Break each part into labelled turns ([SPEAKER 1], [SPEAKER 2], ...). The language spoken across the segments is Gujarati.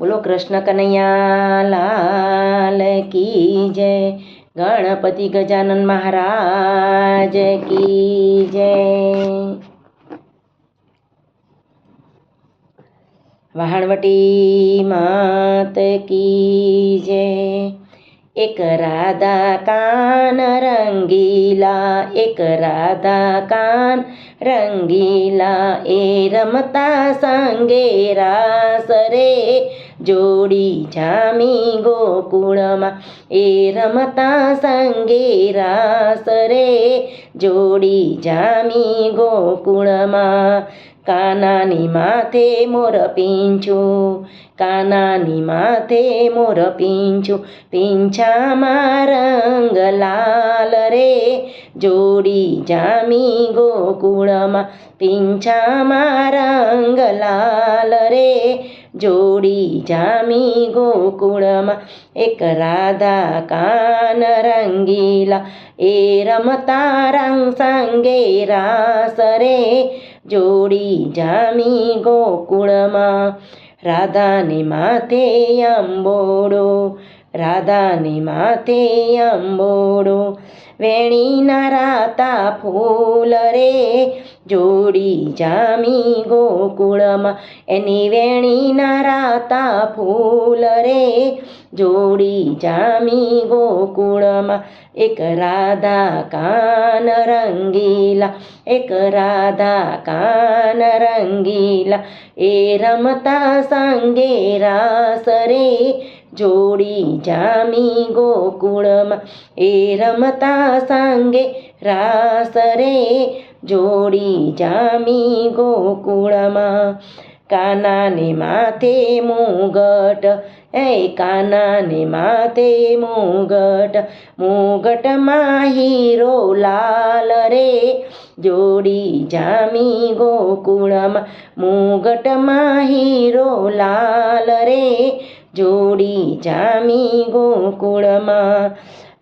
[SPEAKER 1] બોલો કૃષ્ણ કનૈયા, લાલ કી જય. ગણપતિ ગજાનન મહારાજ કી જય. વહાણવટી માત કી જય. એક રાધા કાન રંગીલા, એક રાધા કાન રંગીલા. એ રમતા સંગે રાસ રે જોડી જામી ગોકુળમાં. એ રમતા સંગે રાસ રે. જોડી જામી ગોકુળમાં. કાનાની માથે મોર પીંછું. કાનાની માથે મોર પીંછું. પીંછામાં રંગ લાલ રે. જોડી જામી ગોકુળમાં. પીંછામાં રંગ લાલ રે. જોડી જામી ગોકુળમાં એક રાધા કાન રંગીલા. એ રમતા રંગ સંગે રાસ રે જોડી જામી ગોકુળમાં. રાધાની માથે અંબોડો રાધાની માથે અંબોડો, વેણીના રાતા ફૂલ રે. જોડી જામી ગોકુળમાં, એની વેણીના રાતા ફૂલ રે. જોડી જામી ગોકુળમાં, એક રાધા કાન રંગીલા, એક રાધા કાન રંગીલા. એ રમતા સંગે રાસ રે. જોડી જામી ગોકુળમાં. એ રમતા સાંગે રાસ રે. જોડી જામી ગોકુળમાં. કાનાને માથે મુગટ. એ કાનાને માથે મુગટ. મુગટમાં હીરો લાલ રે. જોડી જામી ગોકુળમાં. મુગટમાં હીરો લાલ રે. જોડી જામી ગોકુળમાં.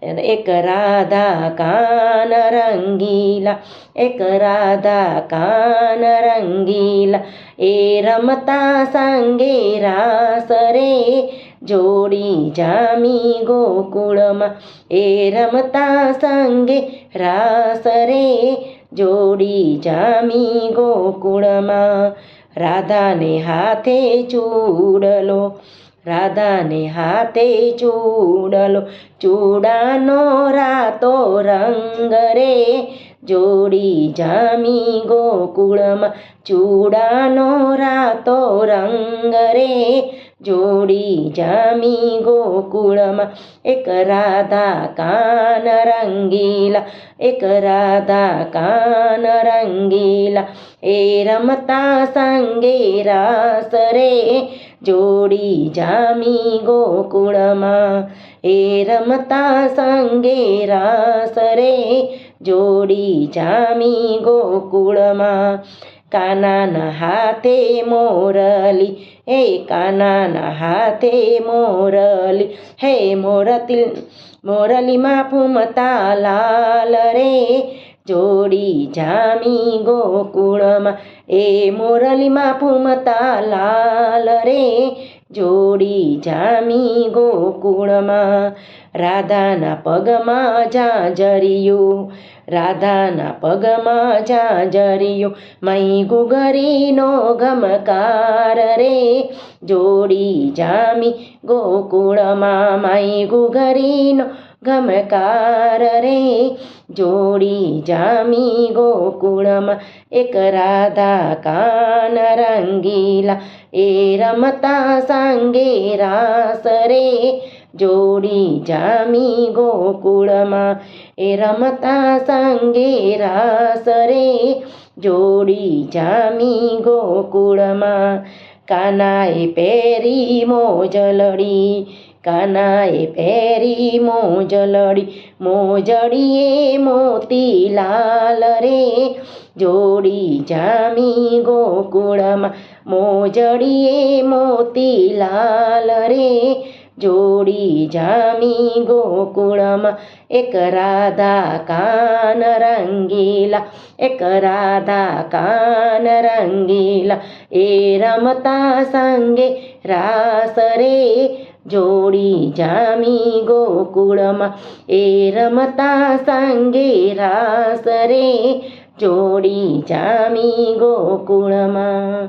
[SPEAKER 1] એક રાધા કાન રંગીલા, એક રાધા કાન રંગીલા. એ રમતા સંગે રાસ રે, જોડી જામી ગોકુળમાં. એ રમતા સંગે રાસ રે, જોડી જામી ગોકુળમાં. રાધાને હાથે ચૂડલો રાધાને હાથે ચૂડલો. ચૂડાનો રાતો રંગ રે. જોડી જામી ગોકુળમાં. ચૂડાનો રાતો રંગ રે. જોડી જામી ગોકુળમાં. એક રાધા કાન રંગીલા. એક રાધા કાન રંગીલા. એ રમતા સંગે રાસ રે. જોડી જામી ગોકુળમાં, એ રમતા સંગે રાસ રે જોડી જામી ગોકુળમાં. કાનાના હાથે મોરલી હે કાનાના હાથે મોરલી, હે મોરતી, મોરલીમાં ફૂમતા લાલ રે જોડી જામી ગોકુળમાં. એ મોરલીમાં ફૂમતા લાલ રે. જોડી જામી ગોકુળમાં. રાધાના પગમાં જાજરિયું રાધાના પગમાં જાજરિયું મહી ગુગરીનો ગમકાર રે. જોડી જામી ગોકુળમાં. મહી ગુગરીનો ગમકાર રે જોડી જામી ગોકુળમાં એક રાધા કાન રંગીલા. એ રમતા સાંગે રાસ રે જોડી જામી ગોકુળમાં. એ રમતા સંગે રાસ રે જોડી જામી ગોકુળમાં. કાનાએ પહેરી મોજલડી કાનાએ પહેરી મોજલડી મોજડીએ મોતી લાલ રે. જોડી જામી ગોકુળમાં. મોજડીએ મોતી લાલ રે. જોડી જામી ગોકુળમાં. એક રાધા કાન રંગીલા, એક રાધા કાન રંગીલા. એ રમતા સંગે રાસ રે, જોડી જામી ગોકુળમાં. એ રમતા સંગે રાસ રે, જોડી જામી ગોકુળમાં.